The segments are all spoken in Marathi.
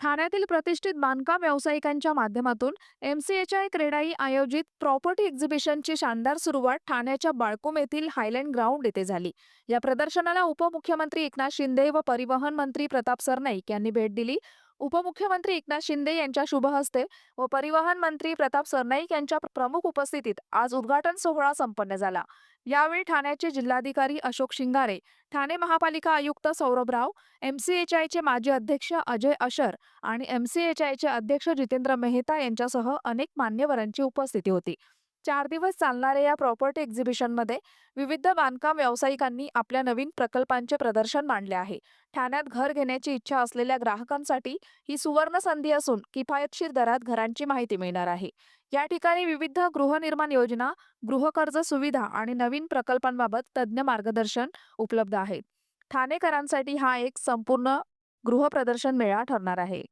ठाण्यातील प्रतिष्ठित बांधकाम व्यावसायिकांच्या माध्यमातून एमसीएच्या क्रेडाई आयोजित प्रॉपर्टी एक्झिबिशनची शानदार सुरुवात ठाण्याच्या बाळकुम येथील हायलँड ग्राउंड येथे झाली. या प्रदर्शनाला उपमुख्यमंत्री एकनाथ शिंदे व परिवहन मंत्री प्रताप सरनाईक यांनी भेट दिली. उपमुख्यमंत्री एकनाथ शिंदे यांच्या शुभ हस्ते व परिवहन मंत्री प्रताप सरनाईक यांच्या प्रमुख उपस्थितीत आज उद्घाटन सोहळा संपन्न झाला. यावेळी ठाण्याचे जिल्हाधिकारी अशोक शिंगारे ठाणे महापालिका आयुक्त सौरभ राव एमसीएचआयचे माजी अध्यक्ष अजय अशर आणि एमसीएचआयचे अध्यक्ष जितेंद्र मेहता यांच्यासह अनेक मान्यवरांची उपस्थिती होती. चार दिवस चालणाऱ्या या प्रॉपर्टी एक्झिबिशनमध्ये विविध बांधकाम व्यावसायिकांनी आपल्या नवीन प्रकल्पांचे प्रदर्शन मांडले आहे. ठाण्यात घर घेण्याची इच्छा असलेल्या ग्राहकांसाठी ही सुवर्ण संधी असून किफायतशीर दरात घरांची माहिती मिळणार आहे. या ठिकाणी विविध गृहनिर्माण योजना गृहकर्ज सुविधा आणि नवीन प्रकल्पांबाबत तज्ज्ञ मार्गदर्शन उपलब्ध आहे. ठाणेकरांसाठी हा एक संपूर्ण गृहप्रदर्शन मेळा ठरणार आहे.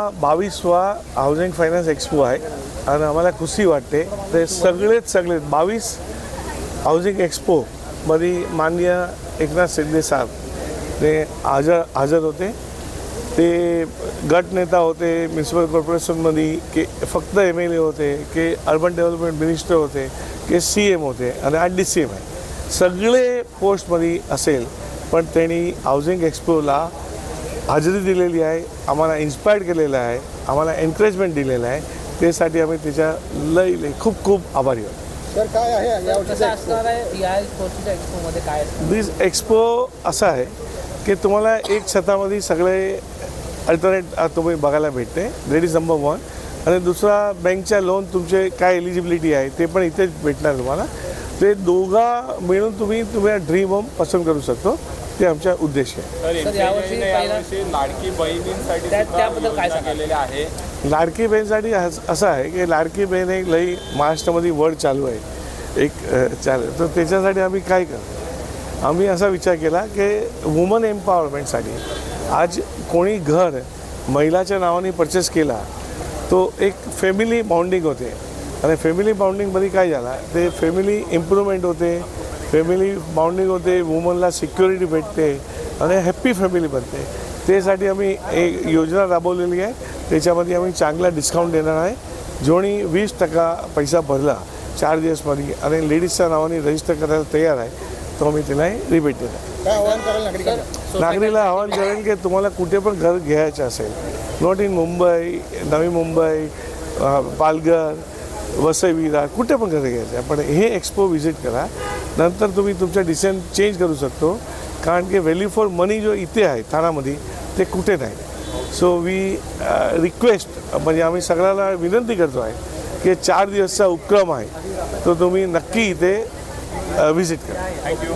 बावीसवा हाऊसिंग फायनान्स एक्सपो आहे आणि आम्हाला खुशी वाटते. ते सगळेच सगळे बावीस हाऊसिंग एक्सपोमध्ये माननीय एकनाथ शिंदे साहेब ते हजर हजर होते. ते गट नेता होते म्युन्सिपल कॉर्पोरेशनमध्ये की फक्त एम एल ए होते की अर्बन डेव्हलपमेंट मिनिस्टर होते की सी एम होते आणि आज डी सी एम आहे. सगळे पोस्टमध्ये असेल पण त्यांनी हाऊसिंग एक्सपोला हजेरी दिलेली आहे आम्हाला इन्स्पायर्ड केलेलं आहे आम्हाला एन्करेजमेंट दिलेलं आहे. त्यासाठी आम्ही त्याच्या लय लय खूप खूप आभारी आहोत. तर काय आहे या दिस एक्सपो असं आहे की तुम्हाला एक छतामध्ये सगळे अल्टरनेट तुम्ही बघायला भेटते. रेट इज नंबर वन आणि दुसरा बँकच्या लोन तुमचे काय एलिजिबिलिटी आहे ते पण इथेच भेटणार तुम्हाला. ते दोघा मिळून तुम्ही तुम्ही ड्रीम होम पसंत करू शकतो. ते आमचा उद्देश आहे. लाडकी बहिणींसाठी त्याबद्दल काय आहे. लाडकी बहीणसाठी अस- असं आहे की लाडकी बहीण एक लई महाराष्ट्रामध्ये वर्ड चालू आहे. एक चालू तर त्याच्यासाठी आम्ही काय करतो आम्ही असा विचार केला की वुमन एम्पॉवरमेंटसाठी आज कोणी घर महिलाच्या नावाने परचेस केला तो एक फॅमिली बाउंडिंग होते. आणि फॅमिली बाउंडिंगमध्ये काय झाला? ते फॅमिली इम्प्रूव्हमेंट होते. फॅमिली बाउंडिंग होते वुमनला सिक्युरिटी भेटते आणि हॅप्पी फॅमिली बनते. त्यासाठी आम्ही एक योजना राबवलेली आहे. त्याच्यामध्ये आम्ही चांगला डिस्काउंट देणार आहे. जोणी वीस टक्का पैसा भरला चार दिवसमध्ये आणि लेडीजच्या नावाने रजिस्टर करायला तयार आहे. तो आम्ही त्याला रिबेट देणार. काय आव्हान कराल की तुम्हाला कुठे पण घर घ्यायचं असेल. नॉट इन मुंबई नवी मुंबई पालघर वसई विरार कुठे पण कसं घ्यायचं आहे पण हे एक्सपो व्हिजिट करा. नंतर तुम्ही तुमच्या डिसिजन चेंज करू शकतो. कारण की व्हॅल्यू फॉर मनी जो इथे आहे ठाण्यामध्ये ते कुठे नाही. सो वी रिक्वेस्ट म्हणजे आम्ही सगळ्याला विनंती करतो आहे की चार दिवसचा उपक्रम आहे. तो तुम्ही नक्की इथे uh, व्हिजिट करा. थँक्यू